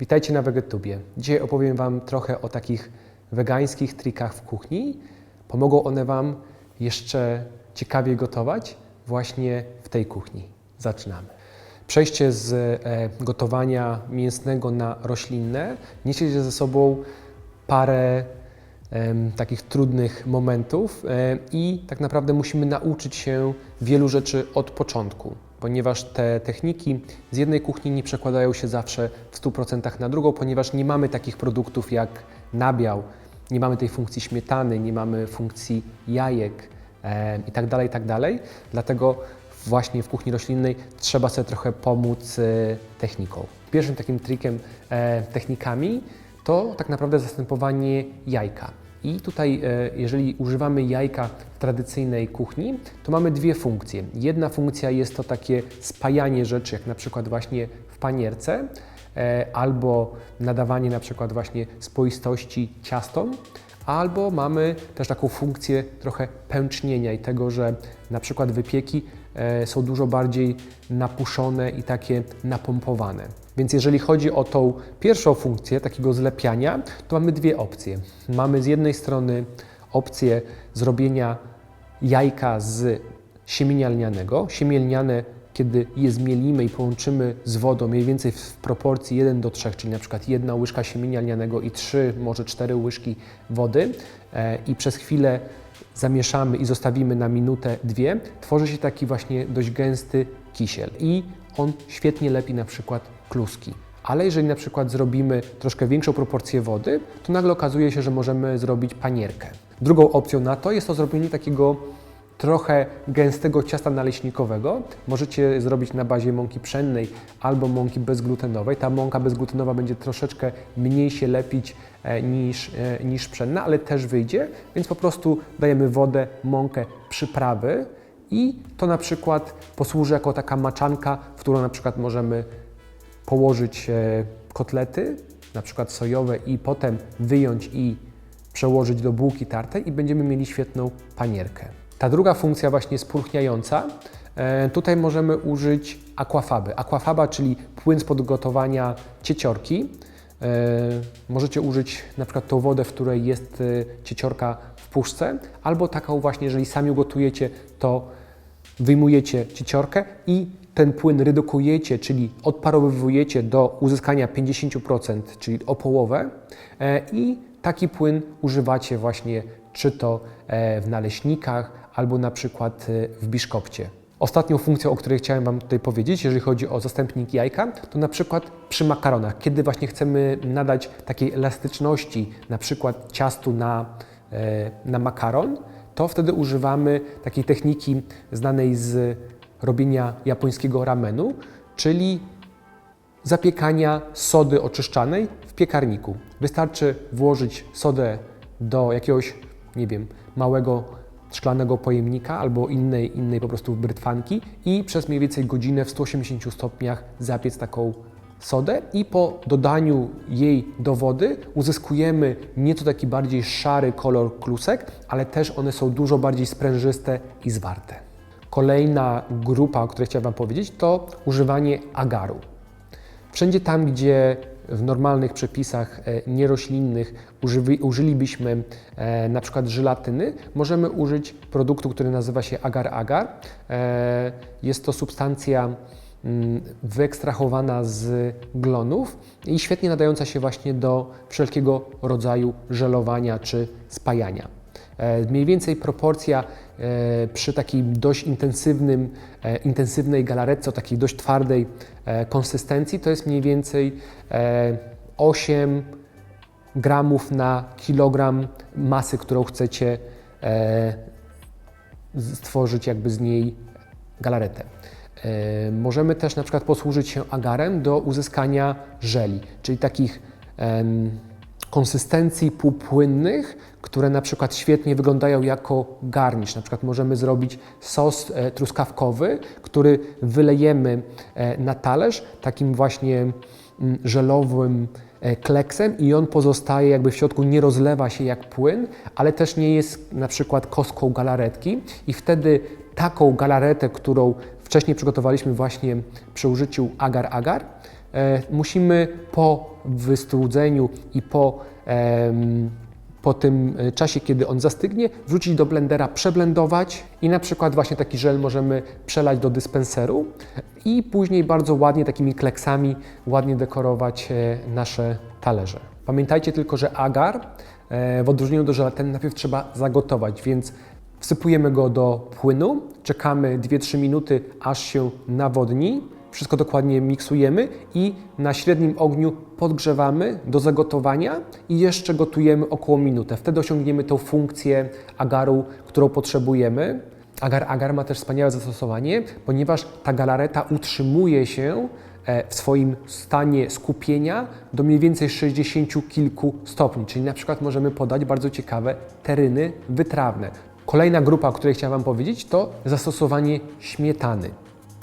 Witajcie na Wegetubie. Dzisiaj opowiem Wam trochę o takich wegańskich trikach w kuchni. Pomogą one Wam jeszcze ciekawiej gotować właśnie w tej kuchni. Zaczynamy. Przejście z e, gotowania mięsnego na roślinne niesie ze sobą parę takich trudnych momentów e, i tak naprawdę musimy nauczyć się wielu rzeczy od początku, ponieważ te techniki z jednej kuchni nie przekładają się zawsze w 100% na drugą, ponieważ nie mamy takich produktów jak nabiał, nie mamy tej funkcji śmietany, nie mamy funkcji jajek e, i tak dalej, i tak. Dlatego właśnie w kuchni roślinnej trzeba sobie trochę pomóc e, techniką. Pierwszym takim trikiem, e, technikami to tak naprawdę zastępowanie jajka. I tutaj, e, jeżeli używamy jajka w tradycyjnej kuchni, to mamy dwie funkcje. Jedna funkcja jest to takie spajanie rzeczy, jak na przykład właśnie w panierce, e, albo nadawanie na przykład właśnie spoistości ciastom, albo mamy też taką funkcję trochę pęcznienia i tego, że na przykład wypieki są dużo bardziej napuszone i takie napompowane. Więc jeżeli chodzi o tą pierwszą funkcję takiego zlepiania, to mamy dwie opcje. Mamy z jednej strony opcję zrobienia jajka z siemienia lnianego. Siemię lniane, kiedy je zmielimy i połączymy z wodą mniej więcej w proporcji 1 do 3, czyli na przykład jedna łyżka siemienia lnianego i 3, może 4 łyżki wody e, i przez chwilę zamieszamy i zostawimy na minutę, dwie, tworzy się taki właśnie dość gęsty kisiel i on świetnie lepi na przykład kluski. Ale jeżeli na przykład zrobimy troszkę większą proporcję wody, to nagle okazuje się, że możemy zrobić panierkę. Drugą opcją na to jest to zrobienie takiego trochę gęstego ciasta naleśnikowego. Możecie zrobić na bazie mąki pszennej albo mąki bezglutenowej. Ta mąka bezglutenowa będzie troszeczkę mniej się lepić e, niż, e, niż pszenna, ale też wyjdzie, więc po prostu dajemy wodę, mąkę, przyprawy i to na przykład posłuży jako taka maczanka, w którą na przykład możemy położyć e, kotlety, na przykład sojowe i potem wyjąć i przełożyć do bułki tartej i będziemy mieli świetną panierkę. Ta druga funkcja właśnie spulchniająca, e, tutaj możemy użyć aquafaby. Aquafaba, czyli płyn z podgotowania cieciorki. E, Możecie użyć na przykład tą wodę, w której jest e, cieciorka w puszce, albo taką właśnie, jeżeli sami gotujecie, to wyjmujecie cieciorkę i ten płyn redukujecie, czyli odparowywujecie do uzyskania 50%, czyli o połowę i taki płyn używacie właśnie czy to w naleśnikach, albo na przykład e, w biszkopcie. Ostatnią funkcją, o której chciałem Wam tutaj powiedzieć, jeżeli chodzi o zastępnik jajka, to na przykład przy makaronach, kiedy właśnie chcemy nadać takiej elastyczności, na przykład ciastu na, e, na makaron, to wtedy używamy takiej techniki znanej z robienia japońskiego ramenu, czyli zapiekania sody oczyszczanej w piekarniku. Wystarczy włożyć sodę do jakiegoś, nie wiem, małego szklanego pojemnika albo innej, innej po prostu brytwanki i przez mniej więcej godzinę w 180 stopniach zapiec taką sodę i po dodaniu jej do wody uzyskujemy nieco taki bardziej szary kolor klusek, ale też one są dużo bardziej sprężyste i zwarte. Kolejna grupa, o której chciałem Wam powiedzieć, to używanie agaru. Wszędzie tam, gdzie w normalnych przepisach e, nieroślinnych użylibyśmy e, na przykład żelatyny, możemy użyć produktu, który nazywa się agar-agar. E, jest to substancja mm, wyekstrahowana z glonów i świetnie nadająca się właśnie do wszelkiego rodzaju żelowania czy spajania. E, Mniej więcej proporcja e, przy takiej dość intensywnym, e, intensywnej galaretce, o takiej dość twardej konsystencji, to jest mniej więcej e, 8 gramów na kilogram masy, którą chcecie stworzyć jakby z niej galaretę. Możemy też na przykład posłużyć się agarem do uzyskania żeli, czyli takich konsystencji półpłynnych, które na przykład świetnie wyglądają jako garnisz. Na przykład możemy zrobić sos e, truskawkowy, który wylejemy e, na talerz takim właśnie mm, żelowym e, kleksem i on pozostaje jakby w środku, nie rozlewa się jak płyn, ale też nie jest na przykład kostką galaretki i wtedy taką galaretę, którą wcześniej przygotowaliśmy właśnie przy użyciu agar-agar, musimy po wystudzeniu i po, po tym e, czasie, kiedy on zastygnie, wrzucić do blendera, przeblendować i na przykład właśnie taki żel możemy przelać do dyspenseru i później bardzo ładnie takimi kleksami ładnie dekorować e, nasze talerze. Pamiętajcie tylko, że agar e, w odróżnieniu do żelatyn najpierw trzeba zagotować, więc wsypujemy go do płynu, czekamy 2-3 minuty, aż się nawodni, wszystko dokładnie miksujemy i na średnim ogniu podgrzewamy do zagotowania i jeszcze gotujemy około minutę. Wtedy osiągniemy tą funkcję agaru, którą potrzebujemy. Agar agar ma też wspaniałe zastosowanie, ponieważ ta galareta utrzymuje się e, w swoim stanie skupienia do mniej więcej 60 kilku stopni, czyli na przykład możemy podać bardzo ciekawe teryny wytrawne. Kolejna grupa, o której chciałem Wam powiedzieć, to zastosowanie śmietany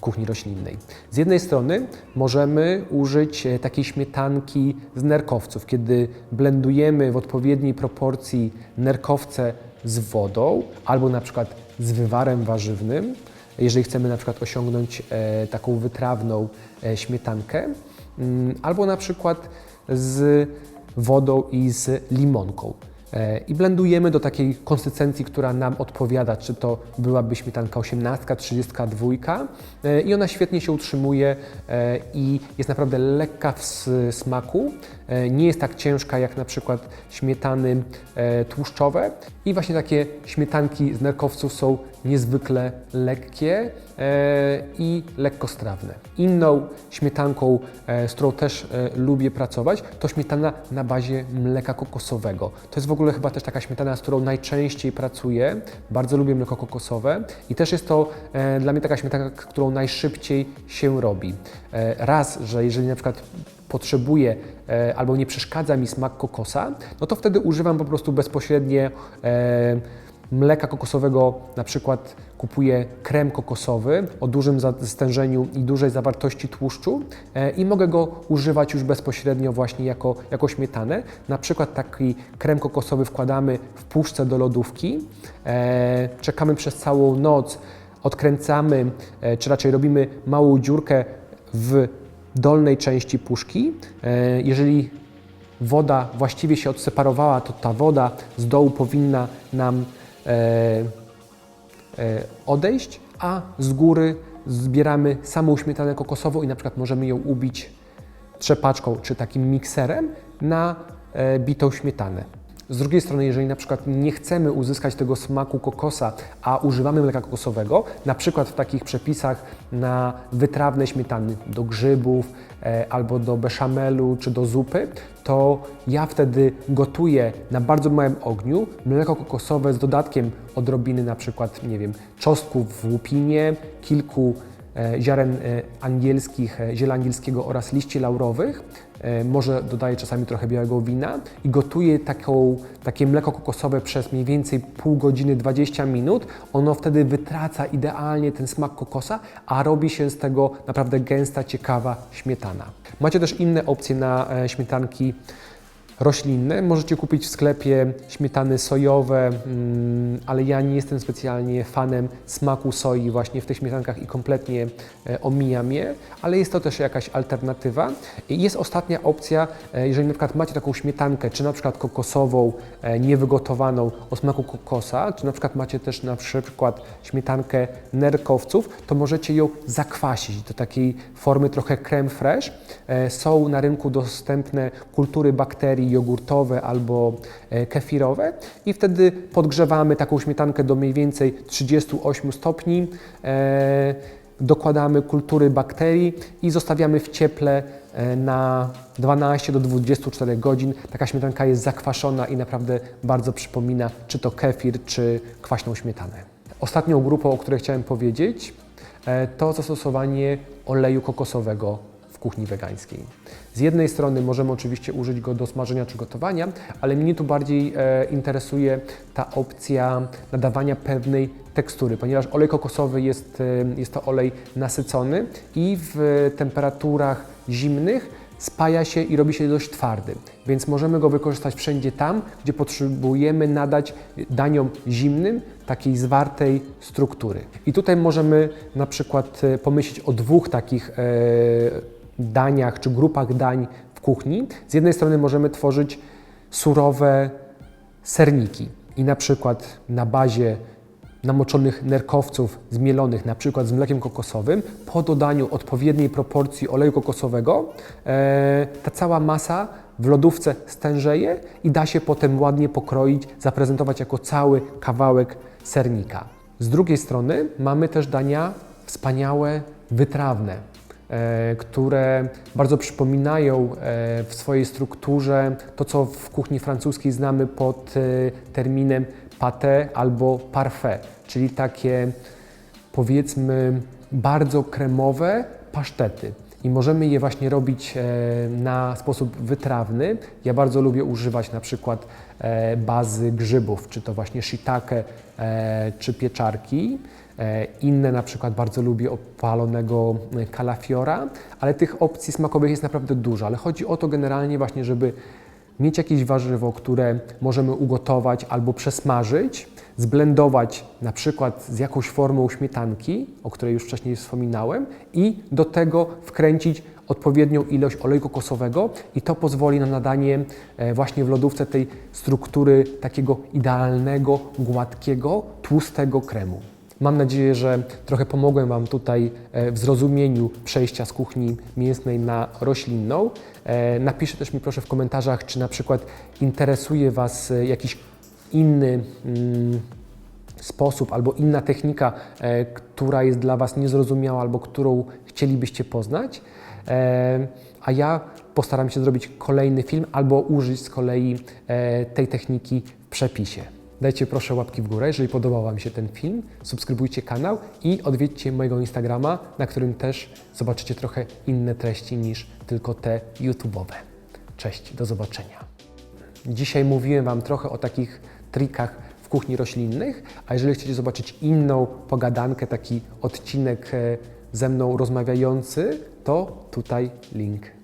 kuchni roślinnej. Z jednej strony możemy użyć e, takiej śmietanki z nerkowców, kiedy blendujemy w odpowiedniej proporcji nerkowce z wodą albo na przykład z wywarem warzywnym, jeżeli chcemy na przykład osiągnąć e, taką wytrawną e, śmietankę, mm, albo na przykład z wodą i z limonką. E, I blendujemy do takiej konsystencji, która nam odpowiada, czy to byłaby śmietanka 18, 32 e, i ona świetnie się utrzymuje e, i jest naprawdę lekka w smaku, e, nie jest tak ciężka jak na przykład śmietany tłuszczowe i właśnie takie śmietanki z nerkowców są niezwykle lekkie i lekkostrawne. Inną śmietanką, z którą też lubię pracować, to śmietana na bazie mleka kokosowego. To jest w ogóle chyba też taka śmietana, z którą najczęściej pracuję. Bardzo lubię mleko kokosowe i też jest to e, dla mnie taka śmietana, którą najszybciej się robi. E, raz, że jeżeli na przykład potrzebuję e, albo nie przeszkadza mi smak kokosa, no to wtedy używam po prostu bezpośrednie e, mleka kokosowego, na przykład kupuję krem kokosowy o dużym stężeniu i dużej zawartości tłuszczu e, i mogę go używać już bezpośrednio właśnie jako, jako śmietanę. Na przykład taki krem kokosowy wkładamy w puszce do lodówki, e, czekamy przez całą noc, odkręcamy, e, czy raczej robimy małą dziurkę w dolnej części puszki. Jeżeli woda właściwie się odseparowała, to ta woda z dołu powinna nam odejść, a z góry zbieramy samą śmietanę kokosową i na przykład możemy ją ubić trzepaczką czy takim mikserem na e, bitą śmietanę. Z drugiej strony, jeżeli na przykład nie chcemy uzyskać tego smaku kokosa, a używamy mleka kokosowego, na przykład w takich przepisach na wytrawne śmietany do grzybów e, albo do beszamelu czy do zupy, to ja wtedy gotuję na bardzo małym ogniu mleko kokosowe z dodatkiem odrobiny na przykład, nie wiem, czosnków w łupinie, kilku e, ziaren e, angielskich, e, ziela angielskiego oraz liści laurowych. E, Może dodaję czasami trochę białego wina i gotuję taką, takie mleko kokosowe przez mniej więcej pół godziny, 20 minut. Ono wtedy wytraca idealnie ten smak kokosa, a robi się z tego naprawdę gęsta, ciekawa śmietana. Macie też inne opcje na e, śmietanki roślinne. Możecie kupić w sklepie śmietany sojowe, mm, ale ja nie jestem specjalnie fanem smaku soi właśnie w tych śmietankach i kompletnie e, omijam je, ale jest to też jakaś alternatywa. I jest ostatnia opcja, e, jeżeli na przykład macie taką śmietankę, czy na przykład kokosową, e, niewygotowaną o smaku kokosa, czy na przykład macie też na przykład śmietankę nerkowców, to możecie ją zakwasić do takiej formy trochę creme fraiche. Są na rynku dostępne kultury bakterii jogurtowe albo e, kefirowe i wtedy podgrzewamy taką śmietankę do mniej więcej 38 stopni. e, Dokładamy kultury bakterii i zostawiamy w cieple e, na 12 do 24 godzin. Taka śmietanka jest zakwaszona i naprawdę bardzo przypomina czy to kefir, czy kwaśną śmietanę. Ostatnią grupą, o której chciałem powiedzieć, to zastosowanie oleju kokosowego kuchni wegańskiej. Z jednej strony możemy oczywiście użyć go do smażenia czy gotowania, ale mnie tu bardziej e, interesuje ta opcja nadawania pewnej tekstury, ponieważ olej kokosowy jest, e, jest to olej nasycony i w temperaturach zimnych spaja się i robi się dość twardy, więc możemy go wykorzystać wszędzie tam, gdzie potrzebujemy nadać daniom zimnym takiej zwartej struktury. I tutaj możemy na przykład e, pomyśleć o dwóch takich e, daniach czy grupach dań w kuchni. Z jednej strony możemy tworzyć surowe serniki i na przykład na bazie namoczonych nerkowców zmielonych na przykład z mlekiem kokosowym, po dodaniu odpowiedniej proporcji oleju kokosowego, e, ta cała masa w lodówce stężeje i da się potem ładnie pokroić, zaprezentować jako cały kawałek sernika. Z drugiej strony mamy też dania wspaniałe, wytrawne, które bardzo przypominają e, w swojej strukturze to, co w kuchni francuskiej znamy pod e, terminem pâté albo parfait, czyli takie powiedzmy bardzo kremowe pasztety. I możemy je właśnie robić e, na sposób wytrawny. Ja bardzo lubię używać na przykład e, bazy grzybów, czy to właśnie shiitake, e, czy pieczarki. Inne na przykład bardzo lubię opalonego kalafiora, ale tych opcji smakowych jest naprawdę dużo. Ale chodzi o to generalnie właśnie, żeby mieć jakieś warzywo, które możemy ugotować albo przesmażyć, zblendować na przykład z jakąś formą śmietanki, o której już wcześniej wspominałem, i do tego wkręcić odpowiednią ilość oleju kokosowego i to pozwoli na nadanie e, właśnie w lodówce tej struktury takiego idealnego, gładkiego, tłustego kremu. Mam nadzieję, że trochę pomogłem Wam tutaj e, w zrozumieniu przejścia z kuchni mięsnej na roślinną. E, Napiszcie też mi proszę w komentarzach, czy na przykład interesuje Was jakiś inny mm, sposób albo inna technika, e, która jest dla Was niezrozumiała albo którą chcielibyście poznać. E, a ja postaram się zrobić kolejny film albo użyć z kolei e, tej techniki w przepisie. Dajcie proszę łapki w górę, jeżeli podobał Wam się ten film, subskrybujcie kanał i odwiedźcie mojego Instagrama, na którym też zobaczycie trochę inne treści niż tylko te YouTube'owe. Cześć, do zobaczenia. Dzisiaj mówiłem Wam trochę o takich trikach w kuchni roślinnych, a jeżeli chcecie zobaczyć inną pogadankę, taki odcinek e, ze mną rozmawiający, to tutaj link